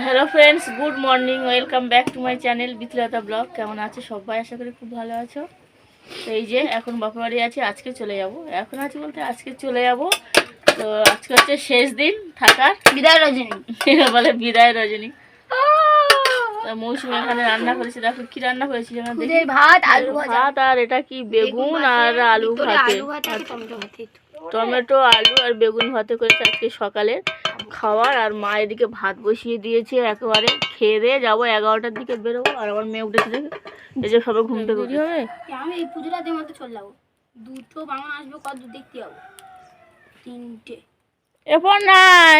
Hello friends good morning welcome back to my channel Bithlata blog কেমন আছে সবাই? আশা করি খুব ভালো আছো। তো এই যে এখন বাপা বাড়ি আছি আজকে চলে যাব। এখন আছি বলতে আজকে চলে যাব। তো আজকে হচ্ছে শেষ দিন থাকার। বিদায় রজনী। বলে বিদায় রজনী। মৌসুমি এখানে রান্না করেছে। দেখো কি রান্না করেছি ভাত আলু ভাত আর এটা কি? বেগুন আর আলু টমেটো ভাতে। টমেটো আলু আর বেগুন ভাতে করেছে আজকে সকালে খাওয়ার আর মা এদিকে ভাত বসিয়ে দিয়েছে একেবারে। খেয়ে দিয়ে যাব এগারোটার দিকে বেরোবো আর আমার মেয়ে উঠেছে দেখে। এই যে সবে ঘুম থেকে উঠে হবে? আমি এই পুজোটাতে মতো চলে যাব। দুটো বামন আসবে কত দূর দেখতে যাব? তিনটে। এরপর নাই।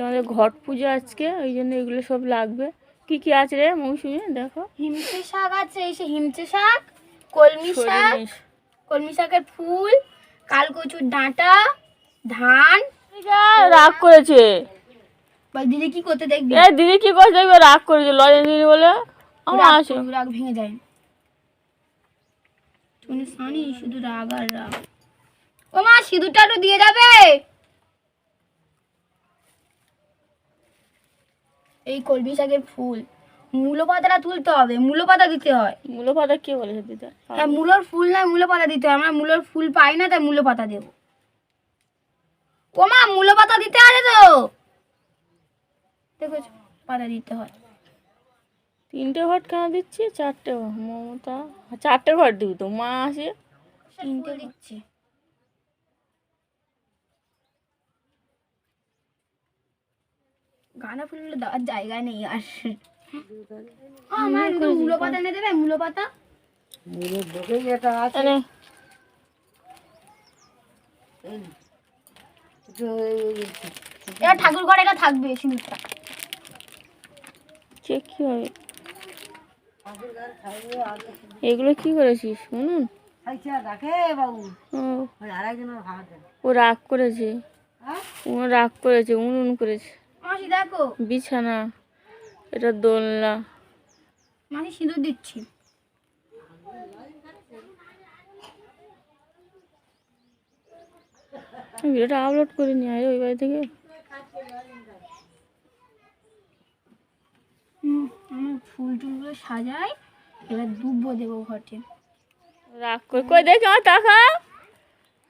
আমাদের ঘট পুজো আজকে ওই জন্য এগুলো সব লাগবে। কি কি আছে রে মৌসুমি? দেখো। হিমচে শাক আছে এই সে হিমচে শাক কলমি শাক। কলমি শাকের ফুল কাল কচুর ডাঁটা ধান। রাগ করেছে। দিদি কি করতে দেখবি? এ দিদি কি করছে দেখবে? রাগ করেছে লজেন দিদি বলে। আমার আসে। রাগ ভেঙে যায়। তুমি জানি শুধু রাগ আর রাগ। ও মা সিঁদুরটা একটু দিয়ে যাবে? এই শাকের ফুল। মূলো পাতাটা তুলতে হবে মূলো পাতা দিতে হয়। মূলো পাতা কে বলেছে দিদা হ্যাঁ মূলোর ফুল নয় মূলো পাতা দিতে হয়। আমরা মূলোর ফুল পাই না তাই মূলো পাতা দেবো। ও মা মূলো পাতা দিতে আছে তো? দেখো পাতা দিতে হয়। তিনটে ঘট কেন দিচ্ছি? চারটে মমতা। চারটে ঘর দিবি তো মা আসে। তিনটে দিচ্ছি। গাঁদা ফুলগুলো দেওয়ার জায়গা নেই আর। আমার মূলো পাতা এনে দেবে মূলো পাতা। এনে এটা ঠাকুর ঘরে এটা থাকবে চেক কি হবে এগুলো কি করেছিস? শুনুন। ও, ও রাগ করেছে। ও রাগ করেছে উনুন করেছে। বিছানা। এটা দোলনা। মানে সিঁদুর দিচ্ছি। ভিডিওটা আপলোড করে নিয়ে আয় ওই বাড়ি থেকে। ফুল টুলগুলো সাজাই এবার দুব্বো দেবো ঘটে রাগ করে কই দেখি আমার টাকা?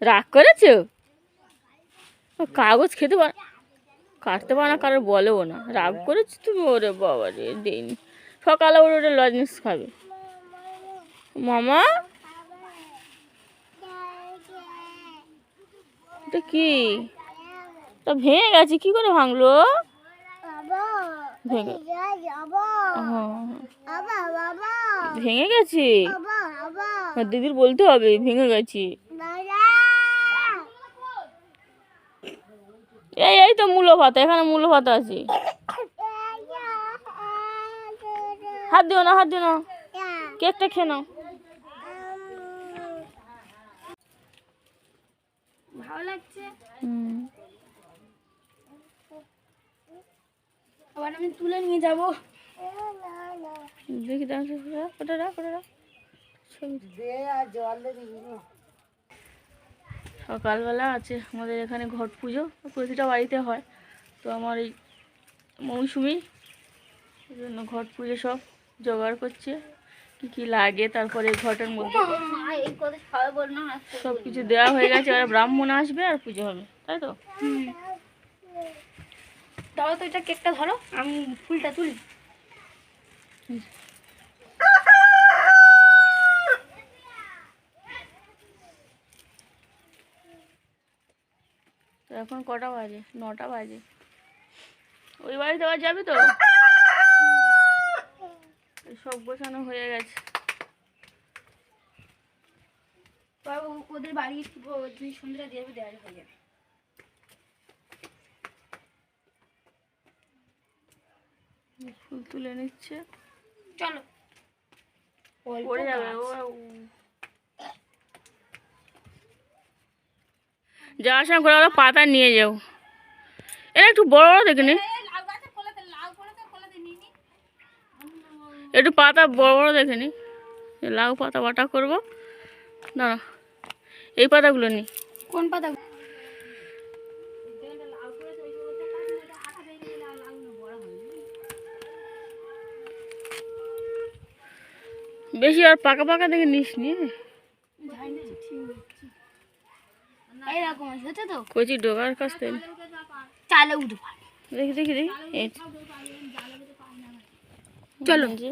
রাগ করেছ? কাগজ খেতে পার কাটতে পারো না কারোর বলেও না। রাগ করেছ তুমি? ওরে বাবা রে দিন। সকালে ওর ওটা লজনিস খাবে। মামা? এটা কি? তা ভেঙে গেছে কি করে ভাঙলো? ভেঙে হ্যাঁ, ভেঙে গেছে? আর দিদির বলতে হবে ভেঙে গেছে। এই এই তো মূলো পাতা এখানে মূলো পাতা আছে। হাত দিও না হাত দিও না। কেকটা খেয়ে নাও। ভালো লাগছে? হুম। আবার আমি তুলে নিয়ে যাব। দেখি ওটা রাখ ওটা রাখ ছবি সকালবেলা আছে আমাদের এখানে ঘট পুজো প্রতিটা বাড়িতে হয়। তো আমার এই মৌসুমি এই জন্য ঘট পুজো সব জোগাড় করছে কি কি লাগে তারপরে ঘটের মধ্যে। সব কিছু দেওয়া হয়ে গেছে আর ব্রাহ্মণ আসবে আর পুজো হবে তাই তো? ধরো তো এটা কেকটা ধরো আমি ফুলটা তুলি। তো এখন কটা বাজে? নটা বাজে। ওই বাড়িতে আবার যাবি তো? সব গোছানো হয়ে গেছে। ওদের বাড়ি দুই সন্ধ্যা দিয়ে দেওয়া হয়ে যাবে। ফুল তুলে নিচ্ছে। চলো। পড়ে যাবে। ও। যাওয়ার সময় করে ওরা পাতা নিয়ে যাও। এটা একটু বড় বড় দেখে নি। একটু পাতা বড় বড় দেখে নি। লাউ পাতা বাটা করব। দাঁড়া এই পাতাগুলো নি। কোন পাতা? বেশি আর পাকা পাকা দেখে নিস নি। এইরকম তো? কচি ডোগার কাছ থেকে। চালে দেখি দেখি দেখি। চলো। যে।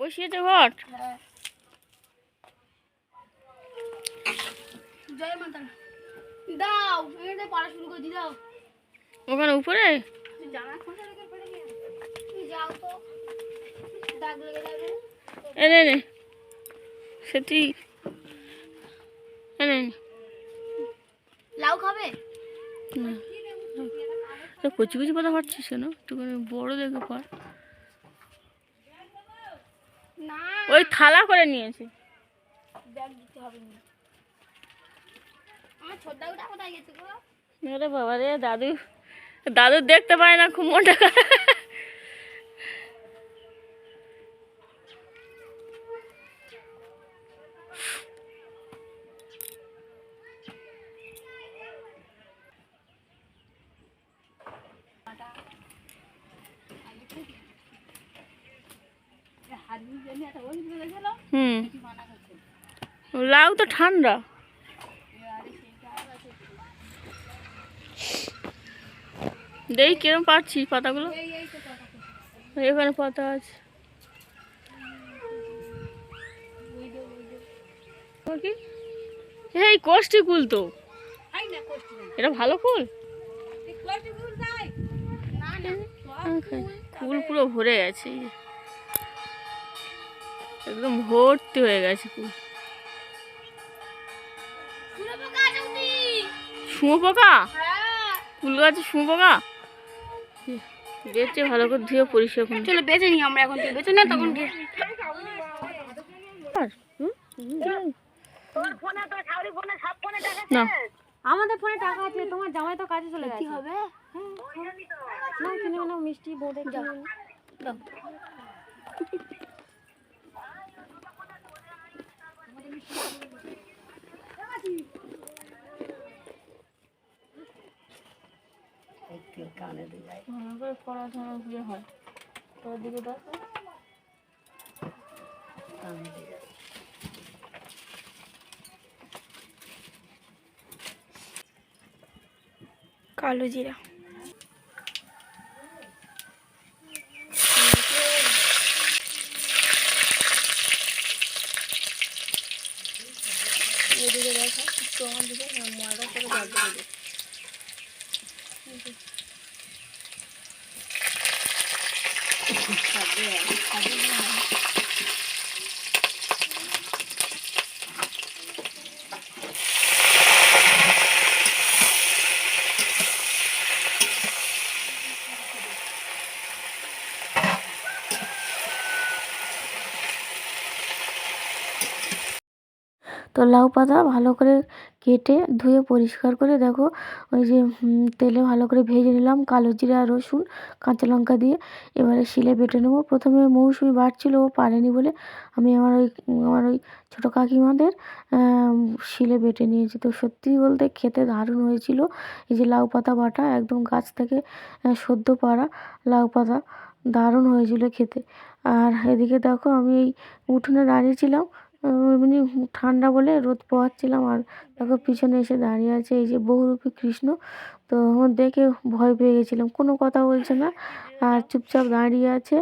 বসিয়েছে ঘট জয় দাও পড়া শুরু করে দি দাও ওখানে উপরে? তো। এনে নে সেটি এনে নে লাউ খাবে? না। কচি কচি পাতা পাচ্ছিস কেন? একটুখানি বড় দেখে পার না। ওই থালা করে নিয়েছে। বাবা রে দাদু দাদু দেখতে পায় না খুব মোটা করে। হুম লাউ তো ঠান্ডা। দেখি কিরম পাচ্ছি পাতাগুলো? এখানে পাতা আছে। এই কোষ্টি কুল তো। এটা ভালো ফুল? কুল পুরো ভরে গেছে। একদম ভর্তি হয়ে গেছে কুল শুঁয়ো পোকা হ্যাঁ কুল গাছে শুঁয়ো পোকা বেচে ভালো করে ধুয়ে পরিষ্কার করে চলো বেঁচে নিই আমরা এখন বেঁচে না তখন কি না। আমাদের ফোনে টাকা আছে তোমার জামাই তো কাজে চলে গেছে। হবে না কিনে নাও মিষ্টি বোর্ডে কিনে নাও। দাও ভালো করে দিয়ে হয়। তোর দিকে দেখো। কালো জিরা। এদিকে দেখো একটু আমার দিকে ময়দা করে গাজর দেবে তো লাউ পাতা ভালো করে কেটে ধুয়ে পরিষ্কার করে দেখো, ওই যে তেলে ভালো করে ভেজে নিলাম কালো জিরা, রসুন, কাঁচা লঙ্কা দিয়ে। এবারে শিলে বেটে নেব। প্রথমে মৌসুমি বাটছিল ও পারেনি বলে আমি আমার ওই আমার ওই ছোটো কাকিমাদের শিলে বেটে নিয়েছি। তো সত্যি বলতে খেতে দারুণ হয়েছিল। এই যে লাউ পাতা বাটা একদম গাছ থেকে সদ্য পাড়া লাউ পাতা, দারুণ হয়েছিল খেতে। আর এদিকে দেখো আমি এই উঠোনে দাঁড়িয়েছিলাম এমনি ঠান্ডা বলে রোদ পোহাচ্ছিলাম আর দেখো পিছনে এসে দাঁড়িয়ে আছে এই যে বহুরূপী কৃষ্ণ। তো দেখে ভয় পেয়ে গেছিলাম, কোনো কথা বলছে না। আর চুপচাপ দাঁড়িয়ে আছে।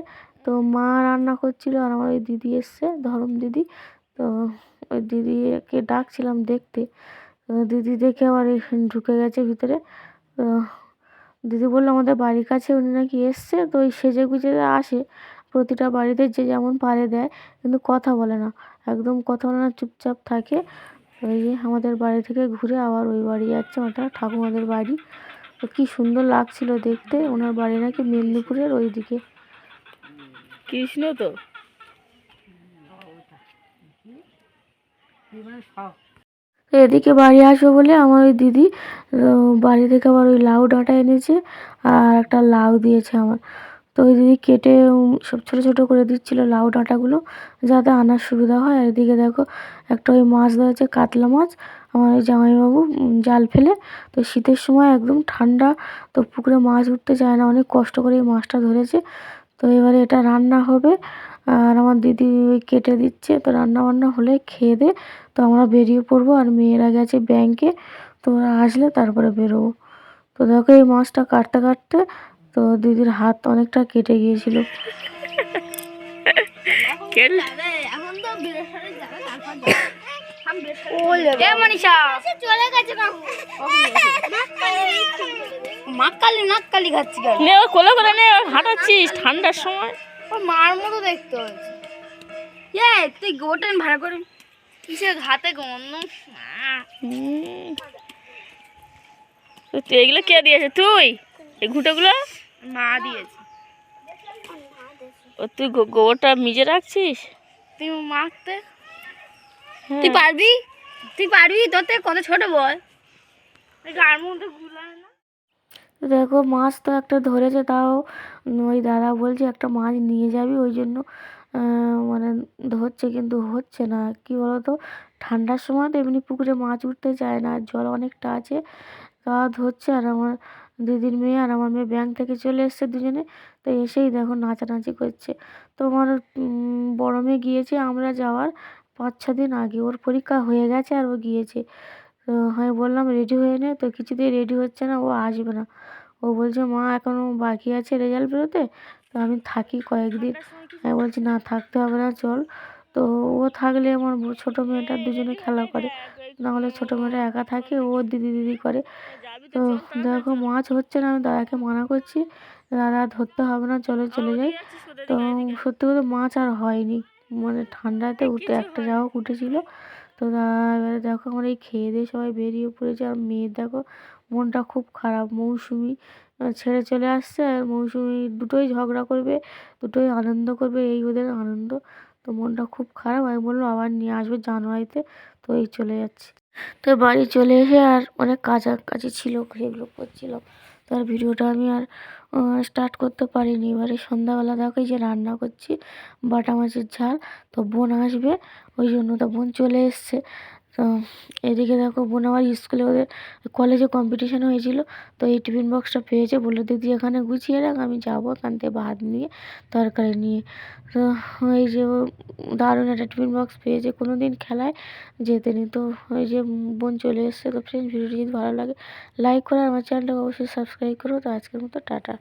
তো মা রান্না করছিল আর আমার ওই দিদি এসছে, ধরম দিদি। তো ওই দিদিকে ডাকছিলাম দেখতে। দিদি দেখে আবার ঢুকে গেছে ভিতরে। তো দিদি বলল, আমাদের বাড়ির কাছে উনি নাকি এসছে। তো ওই সেজে গুজে আসে, প্রতিটা বাড়িতে যে যেমন পারে দেয়, কিন্তু কথা বলে না। একদম কথা না চুপচাপ থাকে। ওই যে আমাদের বাড়ি থেকে ঘুরে আবার ওই বাড়ি যাচ্ছে ওটা ঠাকুমাদের বাড়ি। তো কী সুন্দর লাগছিল দেখতে। ওনার বাড়ি নাকি মেদিনীপুরের ওইদিকে। কৃষ্ণ তো? তো এদিকে বাড়ি আসব বলে আমার ওই দিদি বাড়ি থেকে আবার ওই লাউ ডাঁটা এনেছে আর একটা লাউ দিয়েছে আমার। তো ওই দিদি কেটে সব ছোটো ছোটো করে দিচ্ছিল লাউ ডাঁটাগুলো যাতে আনার সুবিধা হয়। আর এদিকে দেখো, একটা ওই মাছ ধরেছে কাতলা মাছ। আমার ওই জামাইবাবু জাল ফেলে। তো শীতের সময় একদম ঠান্ডা, তো পুকুরে মাছ উঠতে চায় না। অনেক কষ্ট করে এই মাছটা ধরেছে। তো এবারে এটা রান্না হবে। আর আমার দিদি ওই কেটে দিচ্ছে। তো রান্না বান্না হলে খেয়ে দে। তো আমরা বেরিয়ে পড়ব। আর মেয়েরা গেছে ব্যাংকে। তো ওরা আসলে তারপরে বেরোবো। তো দেখো এই মাছটা কাটতে কাটতে তো দিদির হাত অনেকটা কেটে গিয়েছিল। হাঁটাচ্ছিস ঠান্ডার সময়। ও মার মতো দেখতে হয়েছে তুই গোটেন ভাড়া করে কিসের হাতে গন্ধ? তুই এগুলো কে দিয়েছে? তুই? এই ঘুঁটোগুলো? মা দিয়েছে। ও তুই গো- গোবরটা মিজে রাখছিস? তুই মাখতে। হ্যাঁ। তুই পারবি? তুই পারবি? থেকে কত ছোট বল? গার মধ্যে না? দেখো মাছ তো একটা ধরেছে তাও ওই দাদা বলছে একটা মাছ নিয়ে যাবি ওই জন্য মানে ধরছে কিন্তু হচ্ছে না। কি বলতো? ঠান্ডার সময় তো এমনি পুকুরে মাছ উঠতে চায় না জল অনেকটা আছে। তা ধরছে আর আমার দিদির মেয়ে আর আমার মেয়ে ব্যাংক থেকে চলে এসছে দুজনে। তো এসেই দেখো নাচানাচি করছে। তো আমার বড় মেয়ে গিয়েছে আমরা যাওয়ার পাঁচ ছ দিন আগে। ওর পরীক্ষা হয়ে গেছে আর ও গিয়েছে। তো আমি বললাম রেডি হয়ে নে। তো কিছুতেই রেডি হচ্ছে না ও আসবে না। ও বলছে মা এখনও বাকি আছে রেজাল্ট বেরোতে? তো আমি থাকি কয়েকদিন। আমি বলছি না থাকতে হবে না চল। তো ও থাকলে আমার ছোটো মেয়েটা দুজনে খেলা করে। নাহলে ছোটো মেয়েটা একা থাকে, ও দিদি দিদি করে। তো দেখো মাছ হচ্ছে না, আমি দাদাকে মানা করছি। দাদা ধরতে হবে না, চলে চলে যাই। তো সত্যি কথা মাছ আর হয়নি। মানে ঠান্ডাতে উঠে একটা যা হোক উঠেছিল। তো এবারে দেখো আমরা এই খেয়ে দিয়ে সবাই বেরিয়ে পড়েছে। আর মেয়ের দেখো মনটা খুব খারাপ। মৌসুমি ছেড়ে চলে আসছে। আর মৌসুমি দুটোই ঝগড়া করবে, দুটোই আনন্দ করবে। এই ওদের আনন্দ। তো মনটা খুব খারাপ। আমি বললাম, আবার নিয়ে আসবে জানুয়ারিতে। তো এই চলে যাচ্ছি। তো বাড়ি চলে এসে আর অনেক কাছাকাছি ছিল, সেগুলো করছিলাম তো আর ভিডিওটা আমি আর স্টার্ট করতে পারিনি। এবারে সন্ধ্যাবেলা দেখো যে রান্না করছি, বাটা মাছের ঝাল। তো বোন আসবে, ওই জন্য তো বোন চলে এসছে। তো এদিকে দেখো বোন আমার স্কুলে ওদের কলেজে কম্পিটিশান হয়েছিল, তো এই টিফিন বক্সটা পেয়েছে। বলল, দিদি, এখানে গুছিয়ে রাখ, আমি যাব এখান থেকে ভাত নিয়ে, তরকারি নিয়ে। তো এই যে দারুণ একটা টিফিন বক্স পেয়েছে। কোনো দিন খেলায় যেতেনি তো ওই যে বোন চলে এসছে। তো ফ্রেন্ড ভিডিওটি যদি ভালো লাগে লাইক করো আমার চ্যানেলটাকে অবশ্যই সাবস্ক্রাইব করো। তো আজকের মতো টাটা।